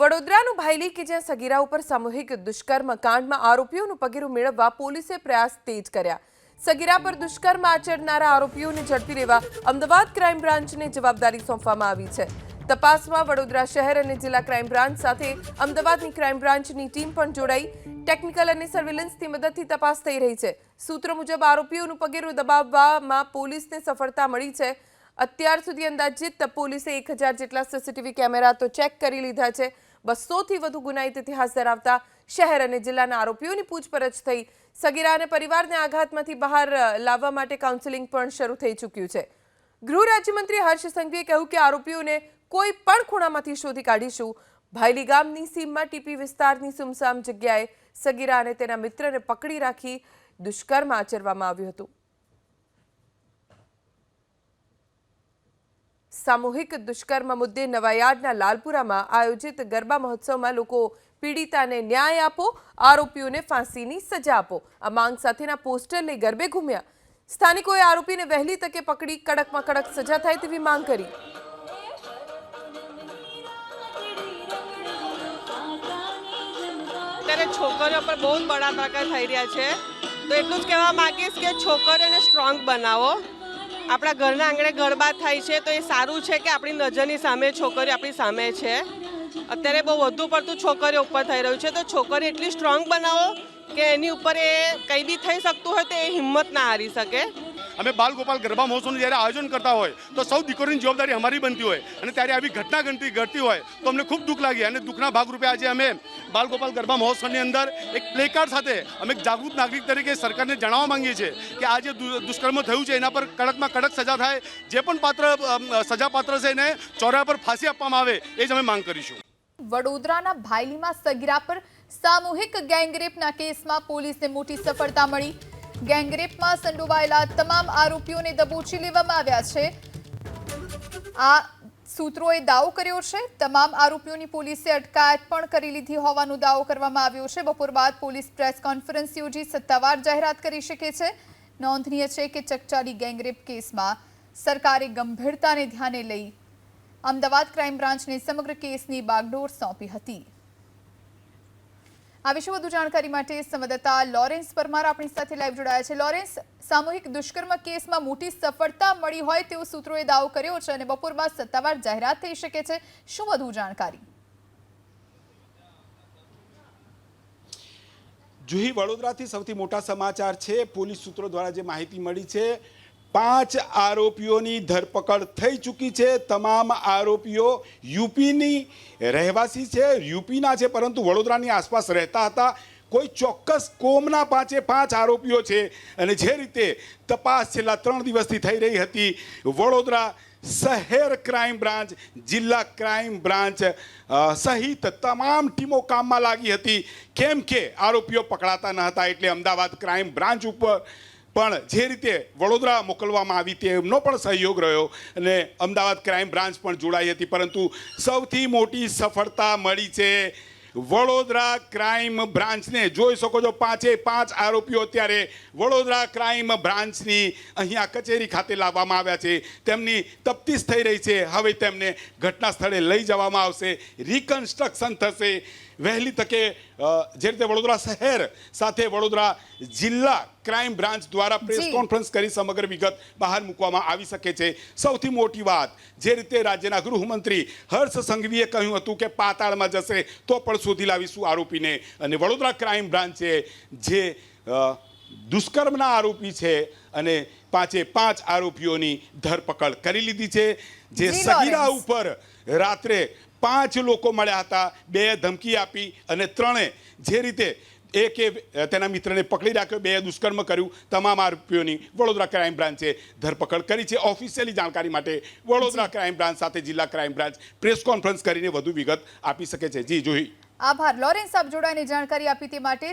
વડોદરાનું ભાઈલી કે જ્યાં સગીરા ઉપર સામૂહિક દુષ્કર્મ કાંડમાં આરોપીઓનું પગેરું મેળવવા પોલીસે પ્રયાસ તેજ કર્યા. સગીરા પર દુષ્કર્મ આચરનારા આરોપીઓને ઝડપી લેવા અમદાવાદ ક્રાઇમ બ્રાન્ચને જવાબદારી સોંપવામાં આવી છે. તપાસમાં વડોદરા શહેર અને જિલ્લા ક્રાઇમ બ્રાન્ચ સાથે અમદાવાદની ક્રાઇમ બ્રાન્ચની ટીમ પણ જોડાઈ. ટેકનિકલ અને સર્વેલન્સની મદદથી તપાસ થઈ રહી છે. સૂત્રો મુજબ આરોપીઓનું પગેરું દબાવવામાં પોલીસને સફળતા મળી છે. અત્યાર સુધી અંદાજિત પોલીસે એક હજાર જેટલા સીસીટીવી કેમેરા તો ચેક કરી લીધા છે. બસોથી વધુ ગુનાહિત ઇતિહાસ ધરાવતા શહેર અને જિલ્લાના આરોપીઓની પૂછપરછ થઈ. સગીરા અને પરિવારને આઘાતમાંથી બહાર લાવવા માટે કાઉન્સેલિંગ પણ શરૂ થઈ ચૂક્યું છે. ગૃહ રાજ્યમંત્રી હર્ષ સંઘવીએ કહ્યું કે આરોપીઓને કોઈ પણ ખૂણામાંથી શોધી કાઢીશું. ભાયલી ગામની સીમમાં ટીપી વિસ્તારની સુમસામ જગ્યાએ સગીરા અને તેના મિત્રને પકડી રાખી દુષ્કર્મ આચરવામાં આવ્યું હતું. સામૂહિક દુષ્કર્મ મુદ્દે નવાયાર્ડના લાલપુરામાં આયોજિત ગરબા મહોત્સવમાં લોકો પીડિતાને ન્યાય આપો, આરોપીઓને ફાંસીની સજા આપો. આ માંગ સાથેના પોસ્ટર લઈ ગરબે ઘૂમ્યા. સ્થાનિકોએ આરોપીને વહેલી તકે પકડી, કડકમાં કડક સજા થાય તેવી માંગ કરી. અત્યારે છોકરીઓ પર બહુ જ બળાત્કાર થઈ રહ્યા છે. તો એટલું જ કહેવા માંગીશ કે છોકરીઓને સ્ટ્રોંગ બનાવો. આપણા ઘરના આંગણે ગરબા થાય છે તો એ સારું છે કે આપણી નજરની સામે છોકરીઓ આપણી સામે છે. અત્યારે બહુ વધુ પડતું છોકરીઓ ઉપર થઈ રહ્યું છે. તો છોકરી એટલી સ્ટ્રોંગ બનાવો કે એની ઉપર એ કંઈ બી થઈ શકતું હોય તો એ હિંમત ના હારી શકે. અમે બાલ ગોપાલ ગરબા મહોત્સવનું જ્યારે આયોજન કરતા હોય, તો સૌ દીકરીની જવાબદારી અમારી બનતી હોય અને ત્યારે આવી ઘટના ઘટતી ઘટતી હોય, તો અમને ખૂબ દુઃખ લાગી અને દુઃખના ભાગરૂપે આજે અમે બાલ ગોપાલ ગરબા મહોત્સવની અંદર એક પ્લેકાર્ડ સાથે અમે એક જાગૃત નાગરિક તરીકે સરકારને જણાવવા માંગીએ છીએ કે આ જે દુષ્કર્મ થયું છે, એના પર કડકમાં કડક સજા થાય, જે પણ પાત્ર સજા સજાપાત્ર છે એને ચોરા પર ફાંસી આપવામાં આવે, એ જ અમે માંગ કરીશું. વડોદરાના ભાયલીમાં સગીરા પર સામૂહિક ગેંગરેપના કેસમાં પોલીસને મોટી સફળતા મળી. ગેંગરેપમાં સંડોવાયેલા તમામ આરોપીઓને દબોચી લેવામાં આવ્યા છે. આ સૂત્રોએ દાવો કર્યો છે. તમામ આરોપીઓની પોલીસે અટકાયત પણ કરી લીધી હોવાનો દાવો કરવામાં આવ્યો છે. બપોર બાદ પોલીસ પ્રેસ કોન્ફરન્સ યોજી સત્તાવાર જાહેરાત કરી શકે છે. નોંધનીય છે કે ચકચારી ગેંગરેપ કેસમાં સરકારે ગંભીરતાને ધ્યાને લઈ અમદાવાદ ક્રાઇમ બ્રાન્ચને સમગ્ર કેસની બાગડોર સોંપી હતી. આ વિશે વધુ જાણકારી માટે સંવાદદાતા લોરેન્સ પરમાર આપણી સાથે લાઈવ જોડાયા છે. લોરેન્સ, સામૂહિક દુષ્કર્મ કેસમાં મોટી સફળતા મળી હોય તેવો સૂત્રોએ દાવો કર્યો છે અને બપોર બાદ સત્તાવાર જાહેરાત થઈ શકે છે. શું વધુ જાણકારી? જુહી વડોદરાથી સૌથી મોટા સમાચાર છે. પોલીસ સૂત્રો દ્વારા જે માહિતી મળી છે પાંચ આરોપીઓની ધરપકડ થઈ ચૂકી છે. તમામ આરોપીઓ યુપીની રહેવાસી છે, યુપીના છે, પરંતુ વડોદરાની આસપાસ રહેતા હતા. કોઈ ચોક્કસ કોમના પાંચે પાંચ આરોપીઓ છે. અને જે રીતે તપાસ છેલ્લા ત્રણ દિવસથી થઈ રહી હતી, વડોદરા શહેર ક્રાઇમ બ્રાન્ચ, જિલ્લા ક્રાઇમ બ્રાન્ચ સહિત તમામ ટીમો કામમાં લાગી હતી. કેમ કે આરોપીઓ પકડાતા ન હતા એટલે અમદાવાદ ક્રાઇમ બ્રાન્ચ ઉપર પણ જે રીતે વડોદરા મોકલવામાં આવી તેમનો પણ સહયોગ રહ્યો અને અમદાવાદ ક્રાઇમ બ્રાન્ચ પણ જોડાઈ હતી. પરંતુ સૌથી મોટી સફળતા મળી છે વડોદરા ક્રાઇમ બ્રાન્ચને. જોઈ શકો છો પાંચે પાંચ આરોપીઓ અત્યારે વડોદરા ક્રાઇમ બ્રાન્ચની અહીંયા કચેરી ખાતે લાવવામાં આવ્યા છે. તેમની તપ્તીશ થઈ રહી છે. હવે તેમને ઘટના સ્થળે લઈ જવામાં આવશે. રિકન્સ્ટ્રક્શન થશે. વહેલી તકે જે રીતે વડોદરા શહેર સાથે વડોદરા જિલ્લા ક્રાઇમ બ્રાન્ચ દ્વારા પ્રેસ કોન્ફરન્સ કરી સમગ્ર વિગત બહાર મૂકવામાં આવી શકે છે. સૌથી મોટી વાત જે રીતે રાજ્યના ગૃહમંત્રી હર્ષ સંઘવીએ કહ્યું હતું કે પાતાળમાં જશે તો પણ શોધી લાવીશું આરોપીને. અને વડોદરા ક્રાઇમ બ્રાન્ચે જે દુષ્કર્મના આરોપી છે અને પાંચે પાંચ આરોપીઓની ધરપકડ કરી લીધી છે. જે સગીરા ઉપર રાત્રે પાંચ લોકો મળ્યા હતા બે ધમકી આપી અને ત્રણે જે રીતે એકે તેના મિત્રને પકડી રાખ્યો બે દુષ્કર્મ કર્યું તમામ આરોપીઓની વડોદરા ક્રાઇમ બ્રાન્ચે ધરપકડ કરી છે. ઓફિશિયલી જાણકારી માટે વડોદરા ક્રાઇમ બ્રાન્ચ સાથે જિલ્લા ક્રાઇમ બ્રાન્ચ પ્રેસ કોન્ફરન્સ કરીને વધુ વિગત આપી શકે છે. જી જોઈ આભાર. લોરેન્સ આપ જોડાની જાણકારી આપી તે માટે